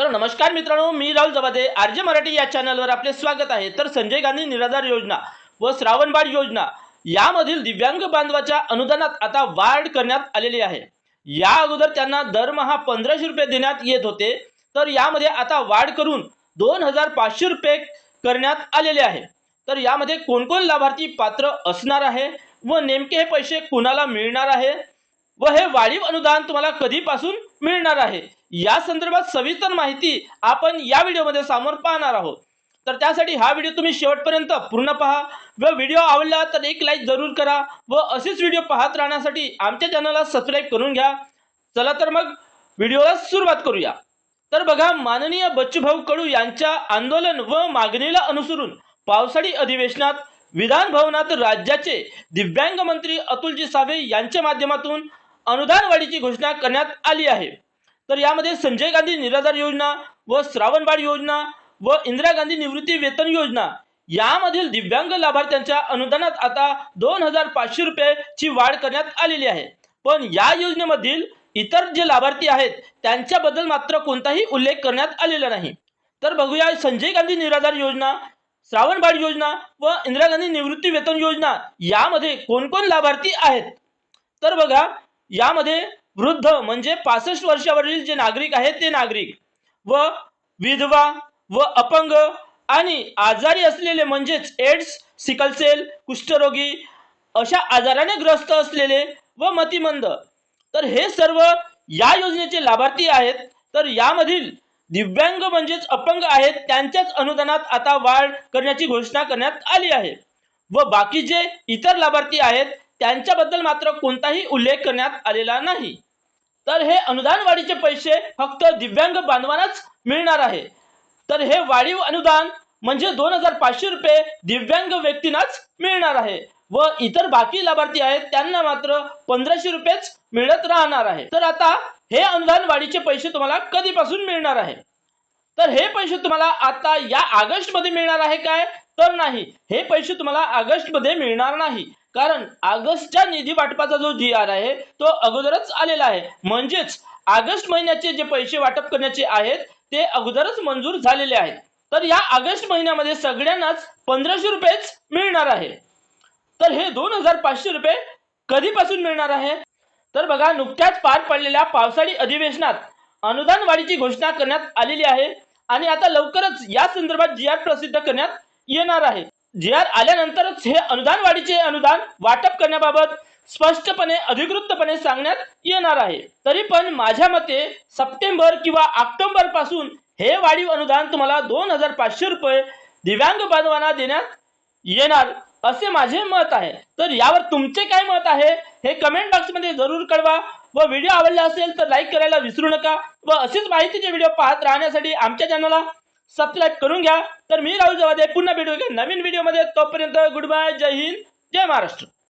तर नमस्कार मित्रांनो मी राहुल जबादे. आरजे मराठी या चॅनलवर आपले स्वागत आहे. तर संजय गांधी निराधार योजना व श्रावणबाळ योजना यामधील दिव्यांग बांधवाच्या अनुदानात आता वाढ करण्यात आलेली आहे. या अगोदर त्यांना दरमहा पंधराशे रुपये देण्यात येत होते. तर यामध्ये आता वाढ करून दोन हजार पाचशे रुपये करण्यात आलेले आहे. तर यामध्ये कोणकोण लाभार्थी पात्र असणार आहे व नेमके हे पैसे कुणाला मिळणार आहे व हे वाढीव अनुदान तुम्हाला कधीपासून मिळणार आहे? या संदर्भात सविस्तर माहिती आपण या व्हिडिओमध्ये समोर पाहणार आहोत. तर त्यासाठी हा व्हिडिओ तुम्ही शेवटपर्यंत पूर्ण पहा. व व्हिडिओ आवडला तर एक लाईक जरूर करा व असेच व्हिडिओ पाहत राहण्यासाठी आमच्या चॅनलला सबस्क्राईब करून घ्या. चला तर मग व्हिडिओला सुरुवात करूया. तर बघा माननीय बच्चूभाऊ कडू यांच्या आंदोलन व मागणीला अनुसरून पावसाळी अधिवेशनात विधान भवनात राज्याचे दिव्यांग मंत्री अतुलजी सावे यांच्या माध्यमातून अनुदान वाढीची घोषणा करण्यात आली आहे. तर यामध्ये संजय गांधी निराधार योजना व श्रावणबाळ योजना व इंदिरा गांधी निवृत्ती वेतन योजना यामधील दिव्यांग लाभार्थ्यांच्या अनुदानात आता दोन हजार पाचशे रुपयाची वाढ करण्यात आलेली आहे. पण या योजनेमधील इतर जे लाभार्थी आहेत त्यांच्याबद्दल मात्र कोणताही उल्लेख करण्यात आलेला नाही. तर बघूया संजय गांधी निराधार योजना श्रावणबाळ योजना व इंदिरा गांधी निवृत्ती वेतन योजना यामध्ये कोण कोण लाभार्थी आहेत? तर बघा यामध्ये वृद्ध म्हणजे पासष्ट वर्षावरील जे नागरिक आहेत ते नागरिक. व विधवा व अपंग आणि आजारी असलेले म्हणजेच एड्स सिकलसेल कुष्ठरोगी अशा आजाराने ग्रस्त असलेले व मतिमंद. तर हे सर्व या योजनेचे लाभार्थी आहेत. तर यामधील दिव्यांग म्हणजेच अपंग आहेत त्यांच्याच अनुदानात आता वाढ करण्याची घोषणा करण्यात आली आहे. व बाकी जे इतर लाभार्थी आहेत त्यांच्याबद्दल मात्र कोणताही उल्लेख करण्यात आलेला नाही. तर हे अनुदान वाढीचे पैसे फक्त दिव्यांग बांधवांनाच मिळणार आहे. तर हे वाढीव अनुदान म्हणजे दोन हजार पाचशे रुपये दिव्यांग व्यक्तींनाच मिळणार आहे व इतर बाकी लाभार्थी आहेत त्यांना मात्र पंधराशे रुपयेच मिळत राहणार आहे. तर आता हे अनुदान वाढीचे पैसे तुम्हाला कधीपासून मिळणार आहे? तर हे पैसे तुम्हाला आता या ऑगस्टमध्ये मिळणार आहे काय? तर नाही. हे पैसे तुम्हाला ऑगस्टमध्ये मिळणार नाही. कारण ऑगस्टच्या निधी वाटपाचा जो जी आर आहे तो अगोदरच आलेला आहे. म्हणजेच ऑगस्ट महिन्याचे जे पैसे वाटप करण्याचे आहेत ते अगोदरच मंजूर झालेले आहेत. तर या ऑगस्ट महिन्यामध्ये सगळ्यांनाच पंधराशे रुपयेच मिळणार आहे. तर हे दोन हजार पाचशे रुपये कधीपासून मिळणार आहे? तर बघा नुकत्याच पार पडलेल्या पावसाळी अधिवेशनात अनुदान वाढीची घोषणा करण्यात आलेली आहे. आणि आता लवकरच या संदर्भात जी आर प्रसिद्ध करण्यात येणार आहे. जी आर आल्यानंतरच हे अनुदान वाढीचे अनुदान वाटप करण्याबाबत स्पष्टपणे अधिकृतपणे सांगण्यात येणार आहे. तरी पण माझ्या मते सप्टेंबर किंवा ऑक्टोबरपासून हे वाढीव अनुदान तुम्हाला दोन हजार पाचशे रुपये दिव्यांग बांधवांना देण्यात येणार असे माझे मत आहे. तर यावर तुमचे काय मत आहे हे कमेंट बॉक्समध्ये जरूर कळवा व व्हिडिओ आवडला असेल तर लाईक करायला विसरू नका व अशीच माहितीचे व्हिडिओ पाहत राहण्यासाठी आमच्या चॅनलला सबस्क्राईब करून घ्या. तर मी राहुल जवादे पुन्हा भेटू नवीन व्हिडिओमध्ये तोपर्यंत गुड बाय जय हिंद जय महाराष्ट्र.